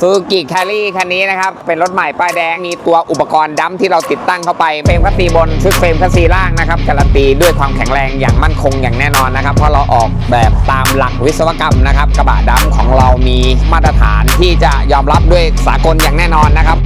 ซูกิแครี่คันนี้นะครับ เป็นรถใหม่ป้ายแดง มีตัวอุปกรณ์ดัมที่เราติดตั้งเข้าไปเฟรมคัสซีบนชุดเฟรมคัสซีล่างนะครับ การันตีด้วยความแข็งแรงอย่างมั่นคงอย่างแน่นอนนะครับ เพราะเราออกแบบตามหลักวิศวกรรมนะครับ กระบะดัมของเรามีมาตรฐานที่จะยอมรับด้วยสากลอย่างแน่นอนนะครับ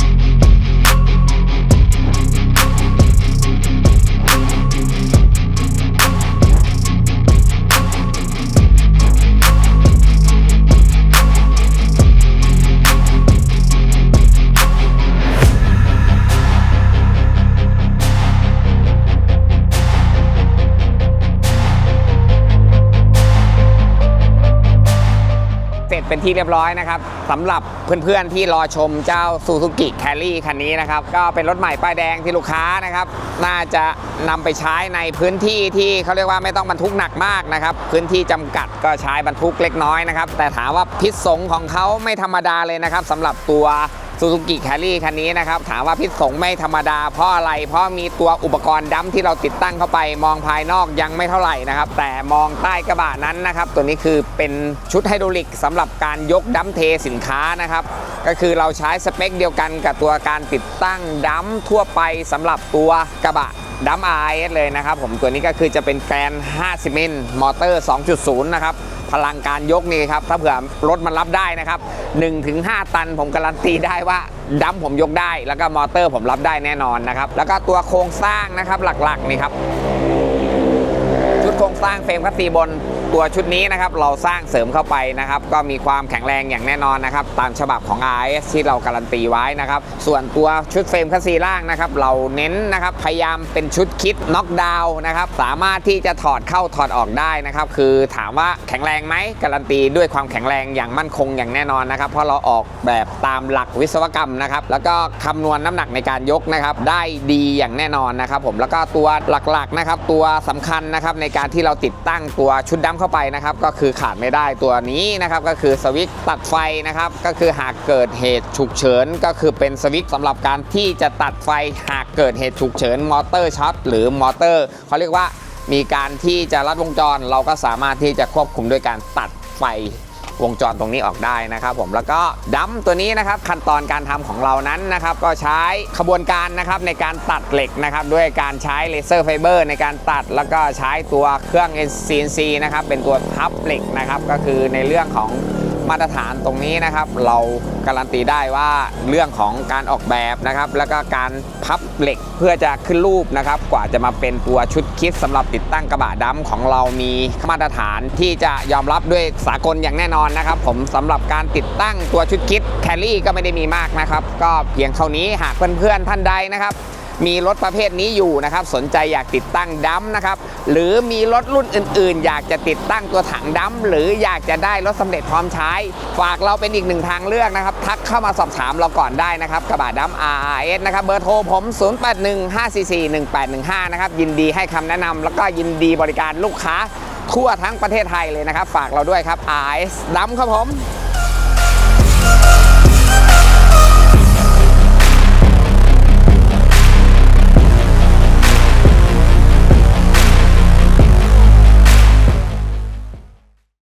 เป็นที่เรียบร้อยนะครับสำหรับเพื่อนๆที่รอชมเจ้า Suzuki Carry คันนี้นะครับ ก็เป็นรถใหม่ป้ายแดงที่ลูกค้านะครับ น่าจะนำไปใช้ในพื้นที่ที่เขาเรียกว่าไม่ต้องบรรทุกหนักมากนะครับ พื้นที่จำกัดก็ใช้บรรทุกเล็กน้อยนะครับ แต่ถามว่าพิษสงของเขาไม่ธรรมดาเลยนะครับสำหรับตัว ซูซูกิแคลรี่คันนี้นะครับ ถามว่าพิษสงไม่ธรรมดาเพราะอะไร เพราะมีตัวอุปกรณ์ดัมที่เราติดตั้งเข้าไป มองภายนอกยังไม่เท่าไหร่นะครับ แต่มองใต้กระบะนั้นนะครับ ตัวนี้คือเป็นชุดไฮดรอลิกสำหรับการยกดัมเทสินค้านะครับ ก็คือเราใช้สเปคเดียวกันกับตัวการติดตั้งดัมทั่วไปสำหรับตัวกระบะดัม RS เลยนะครับผมตัวนี้ก็คือจะเป็นแกรน 50 มิล มอเตอร์ 2.0 นะครับ พลังการยกนี่ครับ ถ้าเผื่อรถมันรับได้นะครับ 1-5 ตันผมการันตีได้ว่าดัมผมยกได้ แล้วก็มอเตอร์ผมรับได้แน่นอนนะครับ แล้วก็ตัวโครงสร้างนะครับหลักๆนี่ครับ ชุดโครงสร้างเฟรมคัสซีบน ตัวชุดนี้นะครับเราสร้างเสริมเข้าไปนะครับก็มีความแข็งแรงอย่างแน่นอนนะครับตามฉบับของ RS ที่เราการันตีไว้นะครับส่วนตัวชุดเฟรมคัสซีล่างนะครับเราเน้นนะครับพยายามเป็นชุดคิดน็อกดาวน์นะครับสามารถที่จะถอดเข้าถอดออกได้นะครับคือถามว่าแข็งแรงไหมการันตีด้วยความแข็งแรงอย่างมั่นคงอย่างแน่นอนนะครับเพราะเราออกแบบตามหลักวิศวกรรมนะครับแล้วก็คำนวณน้ำหนักในการยกนะครับได้ดีอย่างแน่นอนนะครับผมแล้วก็ตัวหลักๆนะครับตัวสำคัญนะครับในการที่เราติดตั้งตัวชุดดำเข้าไปนะครับก็คือขาดไม่ได้ตัวนี้นะครับก็คือสวิตช์ตัดไฟนะครับก็คือหากเกิดเหตุฉุกเฉิน ก็คือเป็นสวิตช์สำหรับการที่จะตัดไฟหากเกิดเหตุฉุกเฉินมอเตอร์ช็อตหรือมอเตอร์เขาเรียกว่ามีการที่จะรัดวงจร เราก็สามารถที่จะควบคุมด้วยการตัดไฟ วงจรตรงนี้ออกได้นะครับผมแล้วก็ดัมตัวนี้นะครับขั้นตอนการทำของเรานั้นนะครับก็ใช้ขบวนการนะครับในการตัดเหล็กนะครับด้วยการใช้เลเซอร์ไฟเบอร์ในการตัดแล้วก็ใช้ตัวเครื่อง CNC นะครับเป็นตัวพับเหล็กนะครับก็คือในเรื่องของ มาตรฐานตรงนี้นะครับ เราการันตีได้ว่าเรื่องของการออกแบบนะครับ แล้วก็การพับเหล็กเพื่อจะขึ้นรูปนะครับ กว่าจะมาเป็นตัวชุดคิดสำหรับติดตั้งกระบะดัมของเรามีมาตรฐานที่จะยอมรับด้วยสากลอย่างแน่นอนนะครับ ผมสำหรับการติดตั้งตัวชุดคิดแคลรี่ก็ไม่ได้มีมากนะครับ ก็เพียงเท่านี้หากเพื่อนๆท่านใดนะครับ มีรถประเภทนี้อยู่นะครับ สนใจอยากติดตั้งดัมนะครับ หรือมีรถรุ่นอื่น ๆ อยากจะติดตั้งตัวถังดัมหรืออยากจะได้รถสำเร็จพร้อมใช้ ฝากเราเป็นอีกหนึ่งทางเลือกนะครับ ทักเข้ามาสอบถามเราก่อนได้นะครับ กระบะดัม RS นะครับ เบอร์โทรผม 0815441815 นะครับ ยินดีให้คำแนะนำแล้วก็ยินดีบริการลูกค้าทั่วทั้งประเทศไทยเลยนะครับ ฝากเราด้วยครับ RS ดัมครับผม